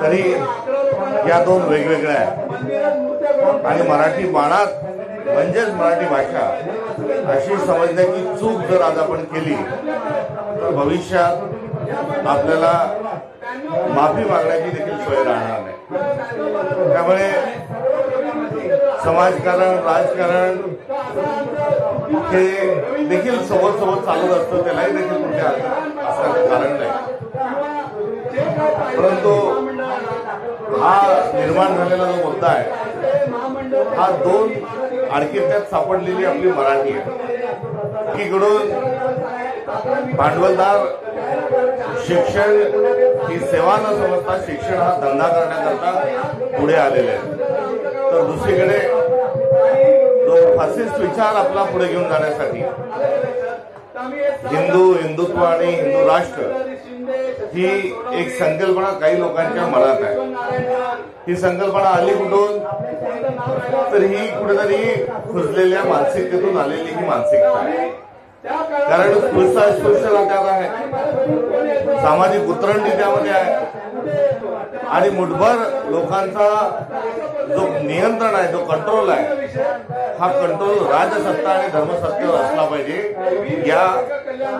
तरी या दोन वेगवेगळ्या आहेत. आणि मराठी बाणात म्हणजेच मराठी भाषा अशी समजण्याची चूक जर आज आपण केली तर भविष्यात आपल्याला माफी मागण्याची देखील सोय राहणार नाही. त्यामुळे समाजकारण राजकारण हे देखील सोबत सोबत चालत असतं त्यालाही देखील कुठे असं कारण नाही. परंतु हा निर्माण झालेला जो मुद्दा आहे हा दोन आणखी सापडलेली आपली मराठी आहे. एकीकडून भांडवलदार शिक्षण ही सेवा न समजता शिक्षण हा धंदा करण्याकरता पुढे आलेले आहे तर दुसरीकडे जो फासिस्ट विचार आपला पुढे घेऊन जाण्यासाठी हिंदू हिंदुत्व आणि हिंदू राष्ट्र ही एक संकल्पना काही लोकांच्या मनात आहे. ही संकल्पना आली कुठून? तर ही कुठेतरी खुजलेल्या मानसिकतेतून आलेली ही मानसिकता आहे. कारण अस्पृश्यता त्यात आहे. सामाजिक उतरंडी त्यामध्ये आहे. आणि मुठभर लोकांचा जो नियंत्रण आहे जो कंट्रोल आहे हा कंट्रोल राजसत्ता आणि धर्मसत्तेवर असला पाहिजे. या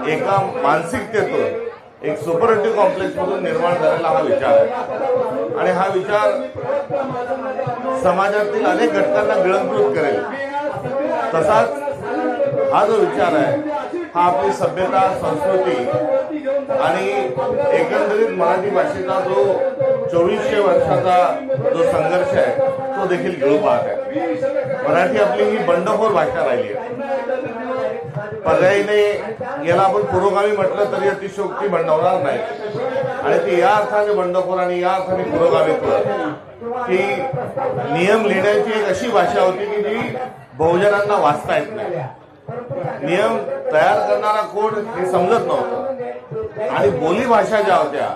एका मानसिकतेतून एक सुपरटिव्ह कॉम्प्लेक्स मधून निर्माण झालेला हा विचार आहे. आणि हा विचार समाजातील अनेक घटकांना गिळंकृत करेल. तसाच हा जो विचार आहे हा आपली सभ्यता संस्कृती आणि एकंदरीत मराठी भाषेचा जो चोवीसशे वर्षाचा जो संघर्ष आहे तो देखील गिळू पाहत आहे. मराठी आपली ही बंडखोर भाषा राहिली आहे. पर्यायीने याला आपण पुरोगामी म्हटलं तरी अतिशोक्ती बंडवणार नाही. आणि ती या अर्थाने बंडखोर आणि या अर्थाने पुरोगामित्व की नियम लिहिण्याची एक अशी भाषा होती की जी बहुजनांना वाचता येत नाही. नियम तयार करणारा कोड हे समजत नव्हतं. आणि बोली भाषा ज्या होत्या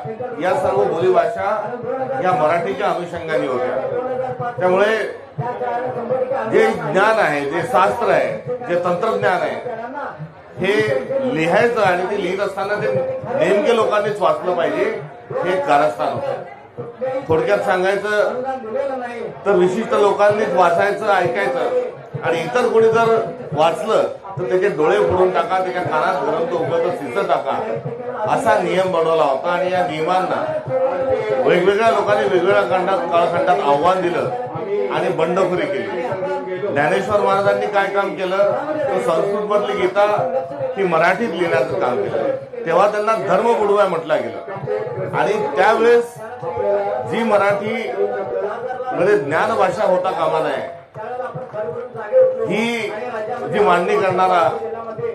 या सर्व बोली भाषा या मराठीच्या अनुषंगाने होत्या. त्यामुळे जे ज्ञान आहे जे शास्त्र आहे जे तंत्रज्ञान आहे हे लिहायचं आणि ते लिहित असताना ते नेमके लोकांनीच वाचलं पाहिजे हे कारस्थान होतं. थोडक्यात सांगायचं तर विशिष्ट लोकांनीच वाचायचं ऐकायचं. आणि इतर कोणी जर वाचलं तर त्याचे डोळे फोडून टाका त्याच्या कानात ग्रंथ उपलब्ध शिस्त टाका. असा नियम बनवला होता आणि या नियमांना वेगवेगळ्या लोकांनी वेगवेगळ्या खंडात काळखंडात आव्हान दिलं आणि बंडखोरी केली. ज्ञानेश्वर महाराजांनी काय काम केलं? तर संस्कृत मधली गीता ही मराठीत लिहिण्याचं काम केलं. तेव्हा त्यांना धर्म बुडवाय म्हटलं गेलं. आणि त्यावेळेस जी मराठी म्हणजे मध्ये ज्ञान भाषा होता कामा नये ही जी मांडणी करणारा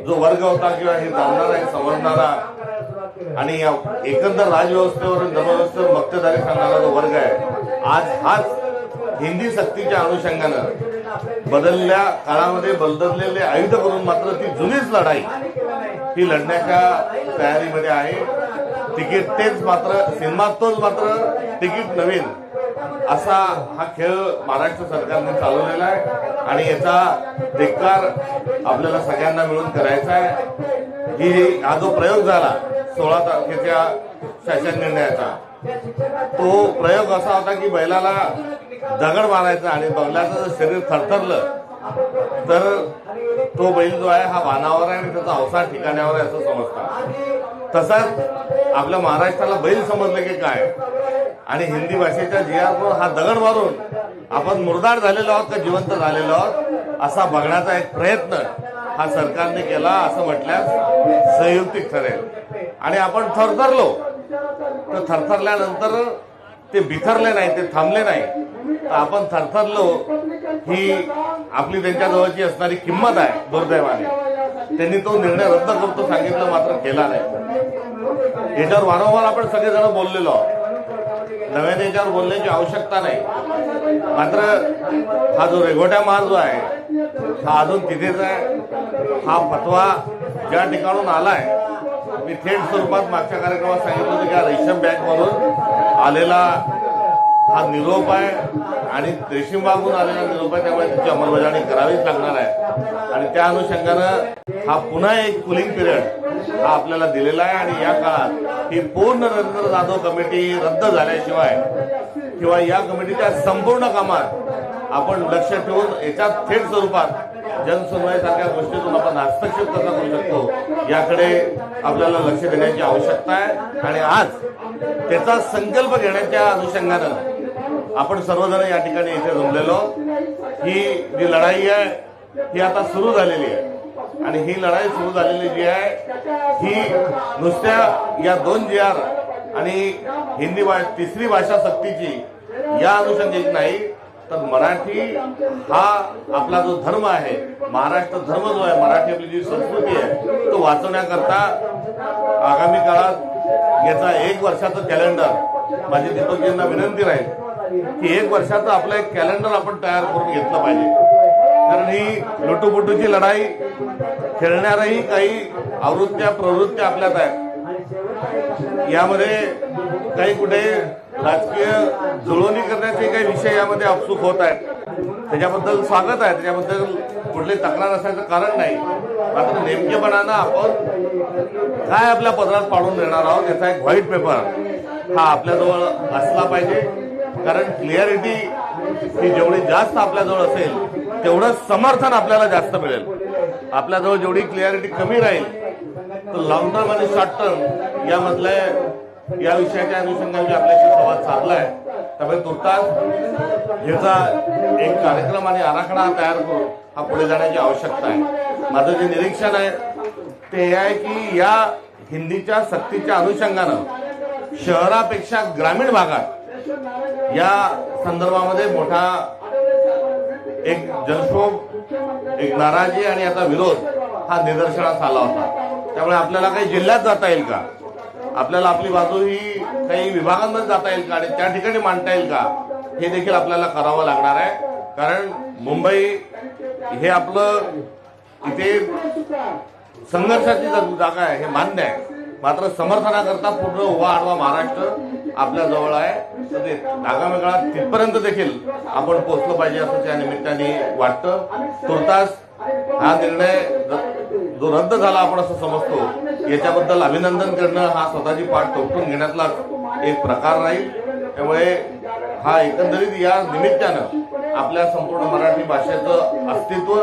जो वर्ग होता किंवा हे जाणणारा हे समजणारा आणि या एकंदर राजव्यवस्थेवर धर्मव्यवस्थेवर मक्तेदारी सांगणारा जो वर्ग आहे आज हाच हिंदी सक्तीच्या अनुषंगानं बदलल्या काळामध्ये बदललेले आयुध करून मात्र ती जुनीच लढाई ही लढण्याच्या तयारीमध्ये आहे. तिकीट तेच मात्र सिनेमात तोच मात्र तिकीट नवीन. असा हा खेळ महाराष्ट्र सरकारने चालवलेला आहे आणि याचा धिक्कार आपल्याला सगळ्यांना मिळून करायचा आहे. ही हा जो प्रयोग झाला सोळा तारखेच्या शासन निर्णयाचा तो प्रयोग असा होता की बैलाला दगड मारायचा आणि बैलाचं जर शरीर थरथरलं तर तो बैल जो आहे हा वानावर आहे आणि त्याचा अवसार ठिकाण्यावर आहे असं समजतात तसाच आपल्या महाराष्ट्राला बैल समजलं की काय? आणि हिंदी भाषेच्या जिआरवर हा दगड मारून आपण मुरदार झालेलो आहोत का जिवंत झालेलो आहोत असा बघण्याचा एक प्रयत्न हा सरकारने केला असं म्हटल्यास संयुक्तिक ठरेल. आणि आपण थरथरलो तर थरथरल्यानंतर ते बिथरले नाही ते थांबले नाही. तर आपण थरथरलो ही आपली त्यांच्या जवळची असणारी किंमत आहे दुर्दैवाने. त्यांनी तो निर्णय रद्द करतो सांगितलं मात्र केला नाही. याच्यावर वारंवार आपण सगळेजण बोललेलो आहोत. नव्याने याच्यावर बोलण्याची आवश्यकता नाही. मात्र हा जो रेघोट्या माल जो आहे हा अजून तिथेच आहे. हा फतवा ज्या ठिकाणून आलाय मी थेट स्वरूपात मागच्या कार्यक्रमात सांगितलं होतं की हा रेशम बँकमधून आलेला हा निरोप आहे आणि रेशीमबागून आलेला निरोप आहे त्यामुळे त्याची अंमलबजावणी करावीच लागणार आहे. आणि त्या अनुषंगानं हा पुन्हा एक कुलिंग पिरियड हा आपल्याला दिलेला आहे आणि या काळात ही पूर्ण नरेंद्र जाधव कमिटी रद्द झाल्याशिवाय किंवा या कमिटीच्या संपूर्ण कामात आपण लक्ष ठेवून याच्यात थेट स्वरूपात जनसुनवाईसारख्या गोष्टीतून आपण हस्तक्षेप कसा करू शकतो याकडे आपल्याला लक्ष देण्याची आवश्यकता आहे. आणि आज त्याचा संकल्प घेण्याच्या अनुषंगानं आपण सर्वजण या ठिकाणी इथे जमलेलो ही जी लढाई आहे ही आता सुरू झालेली आहे. आणि ही लढाई सुरू झालेली जी आहे ही नुसत्या या दोन जी आर आणि हिंदी भाषा तिसरी भाषा सक्तीची या अनुषंगिक नाही. तर मराठी हा आपला जो धर्म आहे महाराष्ट्र धर्म जो आहे मराठी आपली जी संस्कृती आहे तो वाचवण्याकरता आगामी काळात याचा एक वर्षाचं कॅलेंडर माझी दीपकजींना विनंती राहील. की एक वर्षाचं आपलं एक कॅलेंडर आपण तयार करून घेतलं पाहिजे. कारण ही लुटूपुटूची लढाई खेळणाऱ्याही काही आवृत्त्या प्रवृत्त्या आपल्यात आहेत. यामध्ये काही कुठे राजकीय जुळवणी करण्याचे काही विषय यामध्ये आपसूक होत आहेत. त्याच्याबद्दल स्वागत आहे. त्याच्याबद्दल कुठली तक्रार असण्याचं कारण नाही. मात्र नेमकेपणानं आपण काय आपल्या पदरात पाडून देणार आहोत याचा एक व्हाईट पेपर हा आपल्याजवळ असला पाहिजे. कारण क्लिअरिटी ही जेवढी जास्त आपल्याजवळ असेल तेवढं समर्थन आपल्याला जास्त मिळेल. आपल्याजवळ जेवढी क्लिअरिटी कमी राहील तर लॉंग टर्म आणि शॉर्ट टर्म यामधल्या या विषयाच्या अनुषंगाने आपल्याशी संवाद साधलाय. त्यामुळे तुर्तास ह्याचा एक कार्यक्रम आणि आराखडा तयार करून हा पुढे जाण्याची आवश्यकता आहे. माझं जे निरीक्षण आहे ते हे आहे की या हिंदीच्या सक्तीच्या अनुषंगानं शहरापेक्षा ग्रामीण भागात या संदर्भामध्ये मोठा एक जनक्षोभ एक नाराजी आणि आता विरोध हा निदर्शनास आला होता. त्यामुळे आपल्याला काही जिल्ह्यात जाता येईल का? आपल्याला आपली बाजू ही काही विभागांमध्ये जाता येईल का? आणि त्या ठिकाणी मांडता येईल का? हे देखील आपल्याला करावं लागणार आहे. कारण मुंबई हे आपलं इथे संघर्षाची जागा आहे हे मान्य आहे. मात्र समर्थनाकरता पूर्ण उभा आडवा महाराष्ट्र आपल्या जवळ आहे. तर ते आगामी काळात तिथपर्यंत देखील आपण पोहोचलं पाहिजे असं त्या निमित्ताने वाटतं. तुर्तास हा निर्णय जो रद्द झाला आपण असं समजतो याच्याबद्दल अभिनंदन करणं हा स्वतःची पाठ टोपटून घेण्यातला एक प्रकार राहील. त्यामुळे हा एकंदरीत या निमित्तानं आपल्या संपूर्ण मराठी भाषेचं अस्तित्व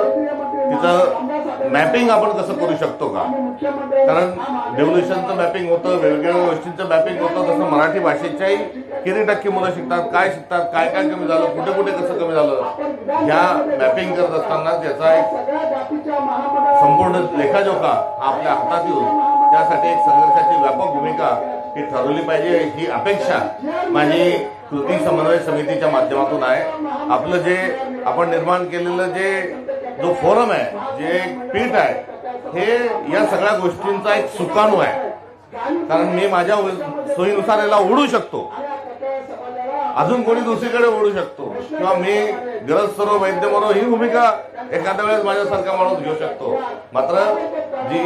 तिचं मॅपिंग आपण कसं करू शकतो का? कारण डेव्होल्युशनचं मॅपिंग होतं वेगवेगळ्या गोष्टींचं मॅपिंग होतं तसं मराठी भाषेच्याही किती टक्के मुलं शिकतात काय शिकतात काय काय कमी झालं कुठे कुठे कसं कमी झालं ह्या मॅपिंग करत असताना त्याचा एक संपूर्ण लेखाजोखा आपल्या हातात येऊन त्यासाठी एक संघर्षाची व्यापक भूमिका ही ठरवली पाहिजे ही अपेक्षा माझी कृती समन्वय समितीच्या माध्यमातून आहे. आपलं जे आपण निर्माण केलेलं जे जो फोरम आहे जे एक पीठ आहे हे या सगळ्या गोष्टींचा एक सुकाणू आहे. कारण मी माझ्या सोयीनुसार याला ओढू शकतो. अजून कोणी दुसरीकडे ओढू शकतो. किंवा मी गरज सर्व वैद्य मरो ही भूमिका एखाद्या वेळेस माझ्यासारखा माणूस घेऊ शकतो. मात्र जी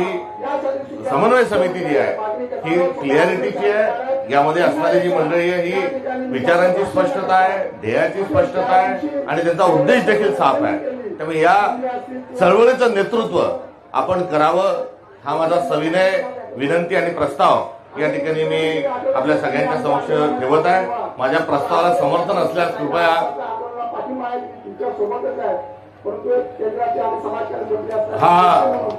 समन्वय समिती जी आहे ही क्लिअरिटीची आहे यामध्ये असणारी जी मंडळी आहे ही विचारांची स्पष्टता आहे ध्येयाची स्पष्टता आहे आणि त्यांचा उद्देश देखील साफ आहे. त्यामुळे या चळवळीचं नेतृत्व आपण करावं हा माझा सविनय विनंती आणि प्रस्ताव. या ठिकाणी मी आपल्या सगळ्यांच्या समक्ष ठेवत आहे. माझ्या प्रस्तावाला समर्थन असल्यास कृपया हा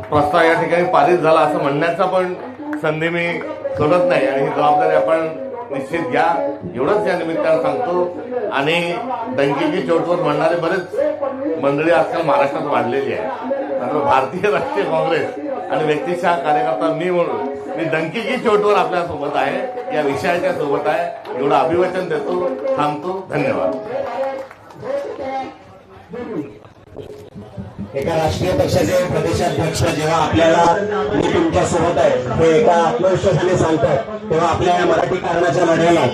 प्रस्ताव या ठिकाणी पारित झाला असं म्हणण्याचा पण संधी मी सोडत नाही आणि ही जबाबदारी आपण निश्चित घ्या. एवढंच या निमित्तानं सांगतो. आणि दंगीची चोटवर म्हणणारे बरेच मंडळी आजकाल महाराष्ट्रात वाढलेली आहे. मात्र भारतीय राष्ट्रीय काँग्रेस आणि व्यक्तिशः कार्यकर्ता मी म्हणून मी डंकीची चोटवर आपल्यासोबत आहे या विषयाच्या सोबत आहे. एवढं अभिवचन देतो थांबतो धन्यवाद. एका राष्ट्रीय पक्षाचे प्रदेशाध्यक्ष जेव्हा आपल्याला मी तुमच्यासोबत आहे हे एका आत्मविश्वासाने सांगतात तेव्हा आपल्या या मराठी कारणाच्या लढ्याला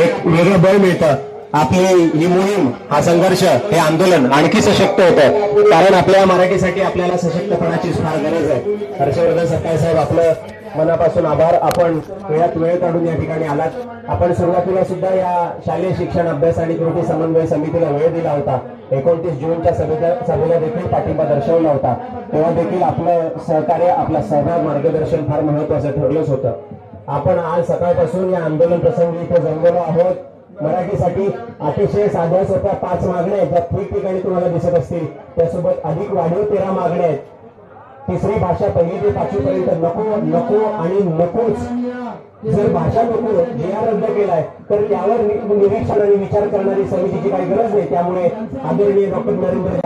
एक वेगळं बळ मिळतं. आपली ही मोहीम हा संघर्ष हे आंदोलन आणखी सशक्त होतं. कारण आपल्या मराठीसाठी आपल्याला सशक्तपणाची फार गरज आहे. हर्षवर्धन सकाळ साहेब आपलं मनापासून आभार. आपण वेळात वेळ काढून या ठिकाणी आलात. आपण सुरुवातीला सुद्धा या शालेय शिक्षण अभ्यास आणि कृती समन्वय समितीला वेळ दिला होता. एकोणतीस जूनच्या सभेला सभेला देखील पाठिंबा दर्शवला होता. तेव्हा देखील आपलं सहकार्य आपला सहभाग मार्गदर्शन फार महत्वाचं ठरलंच होतं. आपण आज सकाळपासून या आंदोलन प्रसंगी इथे जमलेलो आहोत. मराठीसाठी अतिशय साध्या सोप्या पाच मागण्या आहेत ज्या ठिकठिकाणी तुम्हाला दिसत असतील. त्यासोबत अधिक वाढीव तेरा मागण्या आहेत. तिसरी भाषा पहिली ते पाचवीपर्यंत नको नको आणि नकोच. जर भाषा नको जे रद्द केलाय तर त्यावर निरीक्षण आणि विचार करणारी समितीची काही गरज नाही. त्यामुळे आदरणीय डॉक्टर नरेंद्र